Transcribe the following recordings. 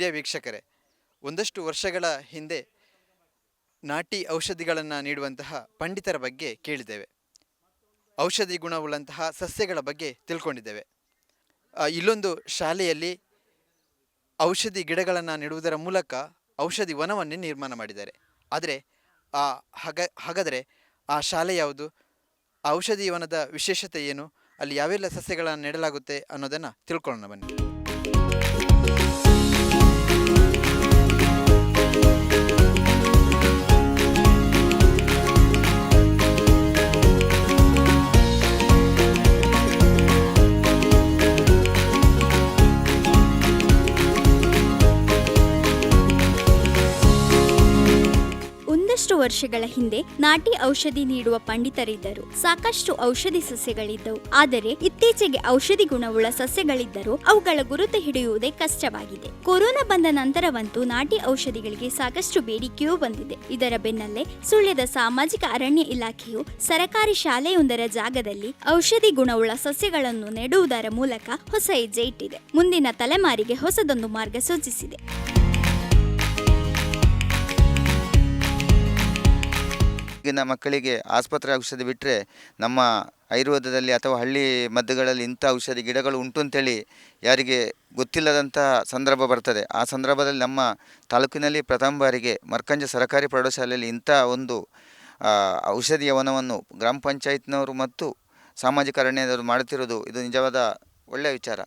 ಪ್ರಿಯ ವೀಕ್ಷಕರೇ, ಒಂದಷ್ಟು ವರ್ಷಗಳ ಹಿಂದೆ ನಾಟಿ ಔಷಧಿಗಳನ್ನು ನೀಡುವಂತಹ ಪಂಡಿತರ ಬಗ್ಗೆ ಕೇಳಿದ್ದೇವೆ. ಔಷಧಿ ಗುಣವುಳ್ಳಂತಹ ಸಸ್ಯಗಳ ಬಗ್ಗೆ ತಿಳ್ಕೊಂಡಿದ್ದೇವೆ. ಇಲ್ಲೊಂದು ಶಾಲೆಯಲ್ಲಿ ಔಷಧಿ ಗಿಡಗಳನ್ನು ನೆಡುವುದರ ಮೂಲಕ ಔಷಧಿ ವನವನ್ನೇ ನಿರ್ಮಾಣ ಮಾಡಿದ್ದಾರೆ. ಆದರೆ, ಆ ಹಾಗ, ಹಾಗಾದರೆ ಆ ಶಾಲೆ ಯಾವುದು? ಔಷಧಿ ವನದ ವಿಶೇಷತೆ ಏನು? ಅಲ್ಲಿ ಯಾವೆಲ್ಲ ಸಸ್ಯಗಳನ್ನು ನೆಡಲಾಗುತ್ತೆ ಅನ್ನೋದನ್ನು ತಿಳ್ಕೊಳ್ಳೋಣ ಬನ್ನಿ. ವರ್ಷಗಳ ಹಿಂದೆ ನಾಟಿ ಔಷಧಿ ನೀಡುವ ಪಂಡಿತರಿದ್ದರು. ಸಾಕಷ್ಟು ಔಷಧಿ ಸಸ್ಯಗಳಿದ್ದವು. ಆದರೆ ಇತ್ತೀಚೆಗೆ ಔಷಧಿ ಗುಣವುಳ್ಳ ಸಸ್ಯಗಳಿದ್ದರೂ ಅವುಗಳ ಗುರುತು ಹಿಡಿಯುವುದೇ ಕಷ್ಟವಾಗಿದೆ. ಕೊರೋನಾ ಬಂದ ನಂತರವಂತೂ ನಾಟಿ ಔಷಧಿಗಳಿಗೆ ಸಾಕಷ್ಟು ಬೇಡಿಕೆಯೂ ಬಂದಿದೆ. ಇದರ ಬೆನ್ನಲ್ಲೇ ಸುಳ್ಯದ ಸಾಮಾಜಿಕ ಅರಣ್ಯ ಇಲಾಖೆಯು ಸರಕಾರಿ ಶಾಲೆಯೊಂದರ ಜಾಗದಲ್ಲಿ ಔಷಧಿ ಗುಣವುಳ್ಳ ಸಸ್ಯಗಳನ್ನು ನೆಡುವುದರ ಮೂಲಕ ಹೊಸ ಹೆಜ್ಜೆ ಇಟ್ಟಿದೆ. ಮುಂದಿನ ತಲೆಮಾರಿಗೆ ಹೊಸದೊಂದು ಮಾರ್ಗ ಸೂಚಿಸಿದೆ. ಈಗಿನ ಮಕ್ಕಳಿಗೆ ಆಸ್ಪತ್ರೆ ಔಷಧಿ ಬಿಟ್ಟರೆ ನಮ್ಮ ಆಯುರ್ವೇದದಲ್ಲಿ ಅಥವಾ ಹಳ್ಳಿ ಮದ್ದುಗಳಲ್ಲಿ ಇಂಥ ಔಷಧಿ ಗಿಡಗಳು ಉಂಟು ಅಂತೇಳಿ ಯಾರಿಗೆ ಗೊತ್ತಿಲ್ಲದಂಥ ಸಂದರ್ಭ ಬರ್ತದೆ. ಆ ಸಂದರ್ಭದಲ್ಲಿ ನಮ್ಮ ತಾಲೂಕಿನಲ್ಲಿ ಪ್ರಥಮ ಬಾರಿಗೆ ಮರ್ಕಂಜ ಸರ್ಕಾರಿ ಪ್ರೌಢಶಾಲೆಯಲ್ಲಿ ಇಂಥ ಒಂದು ಔಷಧಿಯ ವನವನ್ನು ಗ್ರಾಮ ಪಂಚಾಯತ್ನವರು ಮತ್ತು ಸಾಮಾಜಿಕ ಅರಣ್ಯದವರು ಮಾಡುತ್ತಿರುವುದು ಇದು ನಿಜವಾದ ಒಳ್ಳೆಯ ವಿಚಾರ.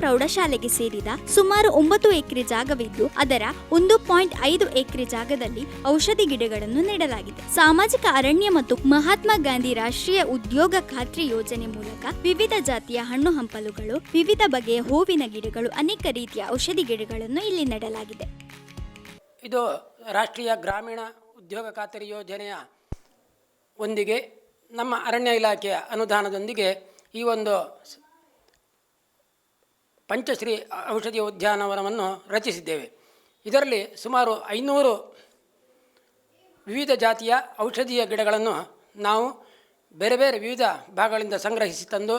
ಪ್ರೌಢಶಾಲೆಗೆ ಸೇರಿದ ಸುಮಾರು ಒಂಬತ್ತು ಎಕರೆ ಜಾಗವಿದ್ದು, ಅದರ ಒಂದು ಪಾಯಿಂಟ್ ಐದು ಎಕರೆ ಜಾಗದಲ್ಲಿ ಔಷಧಿ ಗಿಡಗಳನ್ನು ನೆಡಲಾಗಿದೆ. ಸಾಮಾಜಿಕ ಅರಣ್ಯ ಮತ್ತು ಮಹಾತ್ಮ ಗಾಂಧಿ ರಾಷ್ಟ್ರೀಯ ಉದ್ಯೋಗ ಖಾತ್ರಿ ಯೋಜನೆ ಮೂಲಕ ವಿವಿಧ ಜಾತಿಯ ಹಣ್ಣು ಹಂಪಲುಗಳು, ವಿವಿಧ ಬಗೆಯ ಹೂವಿನ ಗಿಡಗಳು, ಅನೇಕ ರೀತಿಯ ಔಷಧಿ ಗಿಡಗಳನ್ನು ಇಲ್ಲಿ ನೆಡಲಾಗಿದೆ. ಇದು ರಾಷ್ಟ್ರೀಯ ಗ್ರಾಮೀಣ ಉದ್ಯೋಗ ಖಾತರಿ ಯೋಜನೆಯ ಒಂದಿಗೆ ನಮ್ಮ ಅರಣ್ಯ ಇಲಾಖೆಯ ಅನುದಾನದೊಂದಿಗೆ ಈ ಒಂದು ಪಂಚಶ್ರೀ ಔಷಧೀಯ ಉದ್ಯಾನವನವನ್ನು ರಚಿಸಿದ್ದೇವೆ. ಇದರಲ್ಲಿ ಸುಮಾರು ಐನೂರು ವಿವಿಧ ಜಾತಿಯ ಔಷಧೀಯ ಗಿಡಗಳನ್ನು ನಾವು ಬೇರೆ ಬೇರೆ ವಿವಿಧ ಭಾಗಗಳಿಂದ ಸಂಗ್ರಹಿಸಿ ತಂದು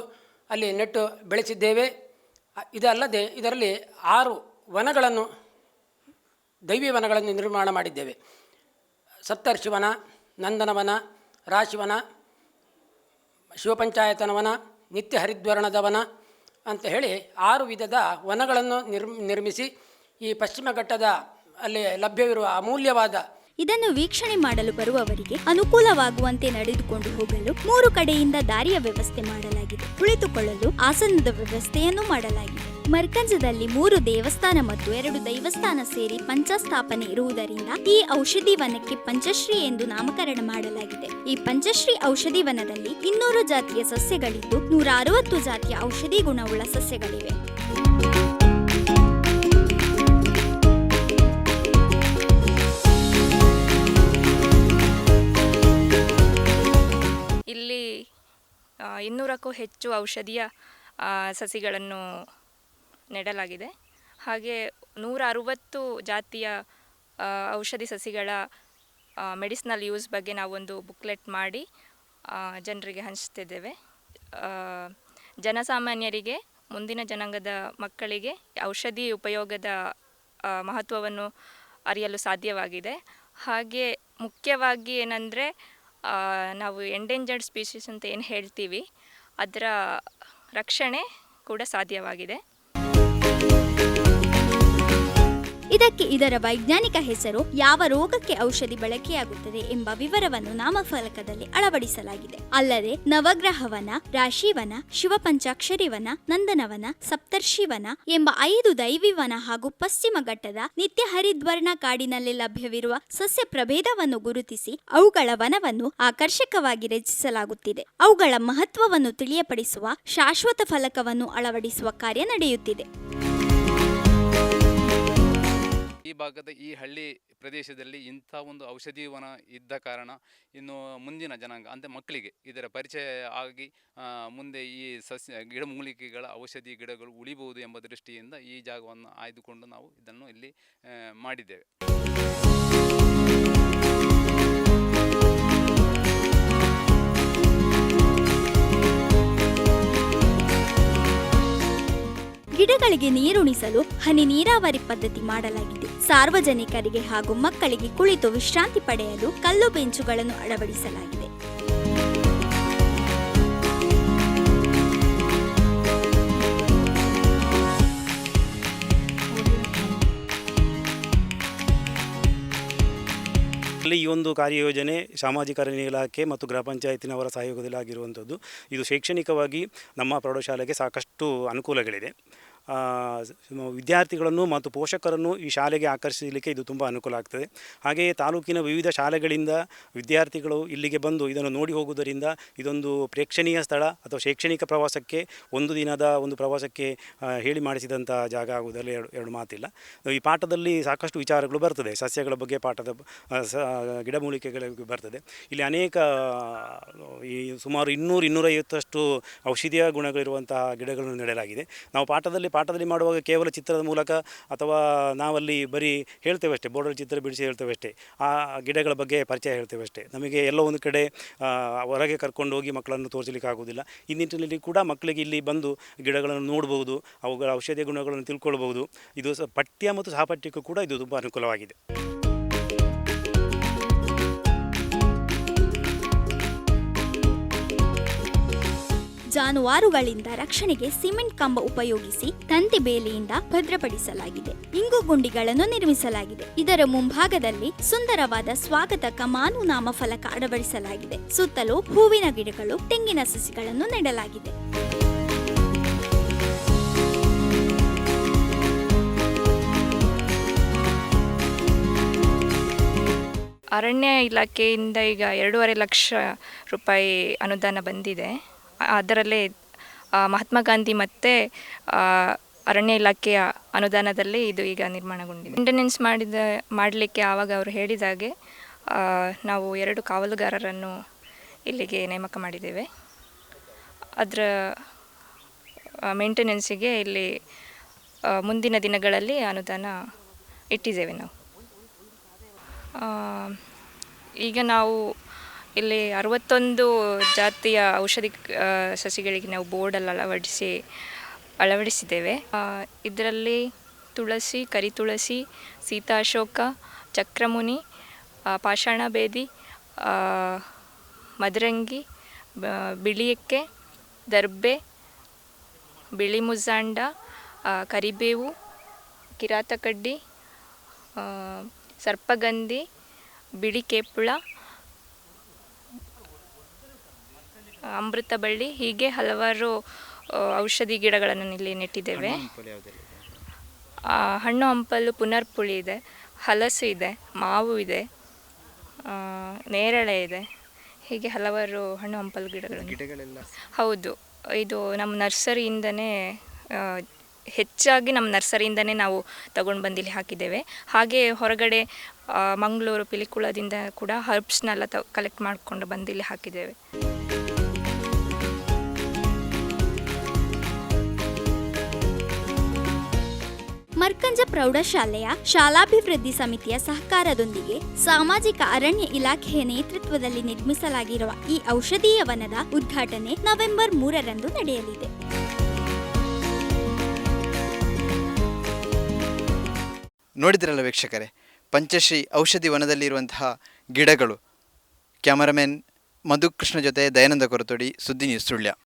ಅಲ್ಲಿ ನೆಟ್ಟು ಬೆಳೆಸಿದ್ದೇವೆ. ಇದಲ್ಲದೆ ಇದರಲ್ಲಿ ಆರು ವನಗಳನ್ನು ದೈವಿ ವನಗಳನ್ನು ನಿರ್ಮಾಣ ಮಾಡಿದ್ದೇವೆ. ಸಪ್ತರ್ಷಿವನ, ನಂದನವನ, ರಾಶಿವನ ಶಿವಪಂಚಾಯತನ ವನ ನಿತ್ಯ ಹರಿದ್ವರ್ಣದ ವನ ಅಂತ ಹೇಳಿ ಆರು ವಿಧದ ವನಗಳನ್ನು ನಿರ್ಮ್, ನಿರ್ಮಿಸಿ ಈ ಪಶ್ಚಿಮ ಘಟ್ಟದ ಅಲ್ಲಿ ಲಭ್ಯವಿರುವ ಅಮೂಲ್ಯವಾದ ಇದನ್ನು ವೀಕ್ಷಣೆ ಮಾಡಲು ಬರುವವರಿಗೆ ಅನುಕೂಲವಾಗುವಂತೆ ನಡೆದುಕೊಂಡು ಹೋಗಲು ಮೂರು ಕಡೆಯಿಂದ ದಾರಿಯ ವ್ಯವಸ್ಥೆ ಮಾಡಲಾಗಿದೆ. ಕುಳಿತುಕೊಳ್ಳಲು ಆಸನದ ವ್ಯವಸ್ಥೆಯನ್ನು ಮಾಡಲಾಗಿದೆ. ಮರ್ಕಂಜದಲ್ಲಿ ಮೂರು ದೇವಸ್ಥಾನ ಮತ್ತು ಎರಡು ದೈವಸ್ಥಾನ ಸೇರಿ ಪಂಚಸ್ಥಾಪನೆ ಇರುವುದರಿಂದ ಈ ಔಷಧಿ ವನಕ್ಕೆ ಪಂಚಶ್ರೀ ಎಂದು ನಾಮಕರಣ ಮಾಡಲಾಗಿದೆ. ಈ ಪಂಚಶ್ರೀ ಔಷಧಿ ವನದಲ್ಲಿ ಇನ್ನೂರು ಜಾತಿಯ ಸಸ್ಯಗಳಿದ್ದು ನೂರ ಅರವತ್ತು ಜಾತಿಯ ಔಷಧಿ ಗುಣವುಳ್ಳ ಸಸ್ಯಗಳಿವೆ. ಇಲ್ಲಿ ಇನ್ನೂರಕ್ಕೂ ಹೆಚ್ಚು ಔಷಧಿಯ ಸಸಿಗಳನ್ನು ನೆಡಲಾಗಿದೆ. ಹಾಗೆ ನೂರ ಅರುವತ್ತು ಜಾತಿಯ ಔಷಧಿ ಸಸಿಗಳ ಮೆಡಿಸಿನಲ್ ಯೂಸ್ ಬಗ್ಗೆ ನಾವೊಂದು ಬುಕ್ಲೆಟ್ ಮಾಡಿ ಜನರಿಗೆ ಹಂಚ್ತಿದ್ದೇವೆ. ಜನಸಾಮಾನ್ಯರಿಗೆ, ಮುಂದಿನ ಜನಾಂಗದ ಮಕ್ಕಳಿಗೆ ಔಷಧಿ ಉಪಯೋಗದ ಮಹತ್ವವನ್ನು ಅರಿಯಲು ಸಾಧ್ಯವಾಗಿದೆ. ಹಾಗೆ ಮುಖ್ಯವಾಗಿ ಏನಂದರೆ ನಾವು ಎಂಡೇಂಜರ್ಡ್ ಸ್ಪೀಷೀಸ್ ಅಂತ ಏನು ಹೇಳ್ತೀವಿ, ಅದರ ರಕ್ಷಣೆ ಕೂಡ ಸಾಧ್ಯವಾಗಿದೆ. ಇದಕ್ಕೆ ಇದರ ವೈಜ್ಞಾನಿಕ ಹೆಸರು ಯಾವ ರೋಗಕ್ಕೆ ಔಷಧಿ ಬಳಕೆಯಾಗುತ್ತದೆ ಎಂಬ ವಿವರವನ್ನು ನಾಮಫಲಕದಲ್ಲಿ ಅಳವಡಿಸಲಾಗಿದೆ. ಅಲ್ಲದೆ ನವಗ್ರಹವನ, ರಾಶಿವನ, ಶಿವಪಂಚಾಕ್ಷರಿವನ, ನಂದನವನ, ಸಪ್ತರ್ಷಿವನ ಎಂಬ ಐದು ದೈವಿವನ ಹಾಗೂ ಪಶ್ಚಿಮ ಘಟ್ಟದ ನಿತ್ಯ ಹರಿದ್ವರ್ಣ ಕಾಡಿನಲ್ಲಿ ಲಭ್ಯವಿರುವ ಸಸ್ಯ ಪ್ರಭೇದವನ್ನು ಗುರುತಿಸಿ ಅವುಗಳ ವನವನ್ನು ಆಕರ್ಷಕವಾಗಿ ರಚಿಸಲಾಗುತ್ತಿದೆ. ಅವುಗಳ ಮಹತ್ವವನ್ನು ತಿಳಿಯಪಡಿಸುವ ಶಾಶ್ವತ ಫಲಕವನ್ನು ಅಳವಡಿಸುವ ಕಾರ್ಯ ನಡೆಯುತ್ತಿದೆ. ಈ ಭಾಗದ ಈ ಹಳ್ಳಿ ಪ್ರದೇಶದಲ್ಲಿ ಇಂಥ ಒಂದು ಔಷಧಿ ವನ ಇದ್ದ ಕಾರಣ ಇನ್ನು ಮುಂದಿನ ಜನಾಂಗ, ಅಂದರೆ ಮಕ್ಕಳಿಗೆ ಇದರ ಪರಿಚಯ ಆಗಿ ಮುಂದೆ ಈ ಸಸ್ಯ ಗಿಡಮೂಲಿಕೆಗಳ ಔಷಧಿ ಗಿಡಗಳು ಉಳಿಬಹುದು ಎಂಬ ದೃಷ್ಟಿಯಿಂದ ಈ ಜಾಗವನ್ನು ಆಯ್ದುಕೊಂಡು ನಾವು ಇದನ್ನು ಇಲ್ಲಿ ಮಾಡಿದ್ದೇವೆ. ಗಿಡಗಳಿಗೆ ನೀರುಣಿಸಲು ಹನಿ ನೀರಾವರಿ ಪದ್ಧತಿ ಮಾಡಲಾಗಿದೆ. ಸಾರ್ವಜನಿಕರಿಗೆ ಹಾಗೂ ಮಕ್ಕಳಿಗೆ ಕುಳಿತು ವಿಶ್ರಾಂತಿ ಪಡೆಯಲು ಕಲ್ಲು ಬೆಂಚುಗಳನ್ನು ಅಳವಡಿಸಲಾಗಿದೆ. ಈ ಒಂದು ಕಾರ್ಯಯೋಜನೆ ಸಾಮಾಜಿಕ ಅರಣ್ಯ ಇಲಾಖೆ ಮತ್ತು ಗ್ರಾಮ ಪಂಚಾಯತಿನವರ ಸಹಯೋಗದಲ್ಲಿ ಆಗಿರುವಂಥದ್ದು ಇದು ಶೈಕ್ಷಣಿಕವಾಗಿ ನಮ್ಮ ಪ್ರೌಢಶಾಲೆಗೆ ಸಾಕಷ್ಟು ಅನುಕೂಲಗಳಿದೆ. ವಿದ್ಯಾರ್ಥಿಗಳನ್ನು ಮತ್ತು ಪೋಷಕರನ್ನು ಈ ಶಾಲೆಗೆ ಆಕರ್ಷಿಸಲಿಕ್ಕೆ ಇದು ತುಂಬ ಅನುಕೂಲ ಆಗ್ತದೆ. ಹಾಗೆಯೇ ತಾಲೂಕಿನ ವಿವಿಧ ಶಾಲೆಗಳಿಂದ ವಿದ್ಯಾರ್ಥಿಗಳು ಇಲ್ಲಿಗೆ ಬಂದು ಇದನ್ನು ನೋಡಿ ಹೋಗುವುದರಿಂದ ಇದೊಂದು ಪ್ರೇಕ್ಷಣೀಯ ಸ್ಥಳ ಅಥವಾ ಶೈಕ್ಷಣಿಕ ಪ್ರವಾಸಕ್ಕೆ ಒಂದು ದಿನದ ಒಂದು ಪ್ರವಾಸಕ್ಕೆ ಹೇಳಿ ಮಾಡಿಸಿದಂಥ ಜಾಗ ಆಗುವುದರಲ್ಲಿ ಎರಡು ಎರಡು ಮಾತಿಲ್ಲ. ಈ ಪಾಠದಲ್ಲಿ ಸಾಕಷ್ಟು ವಿಚಾರಗಳು ಬರ್ತದೆ. ಸಸ್ಯಗಳ ಬಗ್ಗೆ ಪಾಠದ ಗಿಡಮೂಲಿಕೆಗಳ ಬರ್ತದೆ. ಇಲ್ಲಿ ಅನೇಕ ಈ ಸುಮಾರು ಇನ್ನೂರು ಇನ್ನೂರೈವತ್ತಷ್ಟು ಔಷಧೀಯ ಗುಣಗಳಿರುವಂತಹ ಗಿಡಗಳನ್ನು ನೆಡಲಾಗಿದೆ. ನಾವು ಪಾಠದಲ್ಲಿ ಪಾಠದಲ್ಲಿ ಮಾಡುವಾಗ ಕೇವಲ ಚಿತ್ರದ ಮೂಲಕ ಅಥವಾ ನಾವಲ್ಲಿ ಬರೀ ಹೇಳ್ತೇವೆ ಅಷ್ಟೇ ಬೋರ್ಡಲ್ಲಿ ಚಿತ್ರ ಬಿಡಿಸಿ ಹೇಳ್ತೇವೆ ಅಷ್ಟೇ, ಆ ಗಿಡಗಳ ಬಗ್ಗೆ ಪರಿಚಯ ಹೇಳ್ತೇವೆ ಅಷ್ಟೇ. ನಮಗೆ ಎಲ್ಲೋ ಒಂದು ಕಡೆ ಹೊರಗೆ ಕರ್ಕೊಂಡು ಹೋಗಿ ಮಕ್ಕಳನ್ನು ತೋರಿಸಲಿಕ್ಕೆ ಆಗುವುದಿಲ್ಲ. ಈ ನಿಟ್ಟಿನಲ್ಲಿ ಕೂಡ ಮಕ್ಕಳಿಗೆ ಇಲ್ಲಿ ಬಂದು ಗಿಡಗಳನ್ನು ನೋಡ್ಬೋದು, ಅವುಗಳ ಔಷಧೀಯ ಗುಣಗಳನ್ನು ತಿಳ್ಕೊಳ್ಬೋದು. ಇದು ಪಠ್ಯ ಮತ್ತು ಸಹಪಠ್ಯಕ್ಕೂ ಕೂಡ ಇದು ತುಂಬ ಅನುಕೂಲವಾಗಿದೆ. ಜಾನುವಾರುಗಳಿಂದ ರಕ್ಷಣೆಗೆ ಸಿಮೆಂಟ್ ಕಂಬ ಉಪಯೋಗಿಸಿ ತಂತಿ ಬೇಲಿಯಿಂದ ಭದ್ರಪಡಿಸಲಾಗಿದೆ. ಇಂಗು ಗುಂಡಿಗಳನ್ನು ನಿರ್ಮಿಸಲಾಗಿದೆ. ಇದರ ಮುಂಭಾಗದಲ್ಲಿ ಸುಂದರವಾದ ಸ್ವಾಗತ ಕಮಾನು ನಾಮ ಫಲಕ ಅಳವಡಿಸಲಾಗಿದೆ. ಸುತ್ತಲೂ ಹೂವಿನ ಗಿಡಗಳು, ತೆಂಗಿನ ಸಸಿಗಳನ್ನು ನೆಡಲಾಗಿದೆ. ಅರಣ್ಯ ಇಲಾಖೆಯಿಂದ ಈಗ ಎರಡೂವರೆ ಲಕ್ಷ ರೂಪಾಯಿ ಅನುದಾನ ಬಂದಿದೆ. ಅದರಲ್ಲೇ ಮಹಾತ್ಮ ಗಾಂಧಿ ಮತ್ತು ಅರಣ್ಯ ಇಲಾಖೆಯ ಅನುದಾನದಲ್ಲಿ ಇದು ಈಗ ನಿರ್ಮಾಣಗೊಂಡಿದೆ. ಮೇಂಟೆನೆನ್ಸ್ ಮಾಡಿದ, ಮಾಡಲಿಕ್ಕೆ ಆವಾಗ ಅವರು ಹೇಳಿದಾಗೆ ನಾವು ಎರಡು ಕಾವಲುಗಾರರನ್ನು ಇಲ್ಲಿಗೆ ನೇಮಕ ಮಾಡಿದ್ದೇವೆ. ಅದರ ಮೇಂಟೆನೆನ್ಸಿಗೆ ಇಲ್ಲಿ ಮುಂದಿನ ದಿನಗಳಲ್ಲಿ ಅನುದಾನ ಇಟ್ಟಿದ್ದೇವೆ ನಾವು. ಈಗ ನಾವು ಇಲ್ಲಿ ಅರವತ್ತೊಂದು ಜಾತಿಯ ಔಷಧಿ ಸಸಿಗಳಿಗೆ ನಾವು ಬೋರ್ಡಲ್ಲಿ ಅಳವಡಿಸಿ, ಅಳವಡಿಸಿದ್ದೇವೆ. ಇದರಲ್ಲಿ ತುಳಸಿ ಕರಿ ತುಳಸಿ ಸೀತಾಶೋಕ, ಚಕ್ರಮುನಿ ಪಾಷಾಣ ಬೇದಿ ಮದರಂಗಿ ಬಿಳಿಯಕ್ಕೆ, ದರ್ಬೆ ಬಿಳಿ ಮುಜಾಂಡ ಕರಿಬೇವು, ಕಿರಾತಕಡ್ಡಿ ಸರ್ಪಗಂಧಿ, ಬಿಳಿ ಕೇಪುಳ ಅಮೃತ ಬಳ್ಳಿ ಹೀಗೆ ಹಲವಾರು ಔಷಧಿ ಗಿಡಗಳನ್ನು ಇಲ್ಲಿ ನೆಟ್ಟಿದ್ದೇವೆ. ಹಣ್ಣು ಹಂಪಲು ಪುನರ್ಪುಳಿ ಇದೆ ಹಲಸು ಇದೆ ಮಾವು ಇದೆ ನೇರಳೆ ಇದೆ ಹೀಗೆ ಹಲವಾರು ಹಣ್ಣು ಹಂಪಲು ಗಿಡಗಳು ಹೌದು ಇದು ನಮ್ಮ ನರ್ಸರಿಯಿಂದನೇ ಹೆಚ್ಚಾಗಿ ನಮ್ಮ ನರ್ಸರಿಯಿಂದನೇ ನಾವು ತಗೊಂಡು ಬಂದಿಲ್ಲಿ ಇಲ್ಲಿ ಹಾಕಿದ್ದೇವೆ. ಹಾಗೆ ಹೊರಗಡೆ ಮಂಗಳೂರು ಪಿಲಿಕುಳದಿಂದ ಕೂಡ ಹರ್ಬ್ಸ್ನೆಲ್ಲ ತ ಕಲೆಕ್ಟ್ ಮಾಡಿಕೊಂಡು ಬಂದಿಲ್ಲಿ ಇಲ್ಲಿ ಹಾಕಿದ್ದೇವೆ. ಮರ್ಕಂಜ ಪ್ರೌಢಶಾಲೆಯ ಶಾಲಾಭಿವೃದ್ಧಿ ಸಮಿತಿಯ ಸಹಕಾರದೊಂದಿಗೆ ಸಾಮಾಜಿಕ ಅರಣ್ಯ ಇಲಾಖೆಯ ನೇತೃತ್ವದಲ್ಲಿ ನಿರ್ಮಿಸಲಾಗಿರುವ ಈ ಔಷಧೀಯ ವನದ ಉದ್ಘಾಟನೆ ನವೆಂಬರ್ ಮೂರರಂದು ನಡೆಯಲಿದೆ. ನೋಡಿದ್ರಲ್ಲ ವೀಕ್ಷಕರೇ, ಪಂಚಶ್ರೀ ಔಷಧಿ ವನದಲ್ಲಿರುವಂತಹ ಗಿಡಗಳು. ಕ್ಯಾಮರಾಮೆನ್ ಮಧುಕೃಷ್ಣ ಜೊತೆ ದಯಾನಂದ ಕೊರತೋಡಿ ಸುದ್ದಿ ನ್ಯೂಸ್ ಸುಳ್ಯ.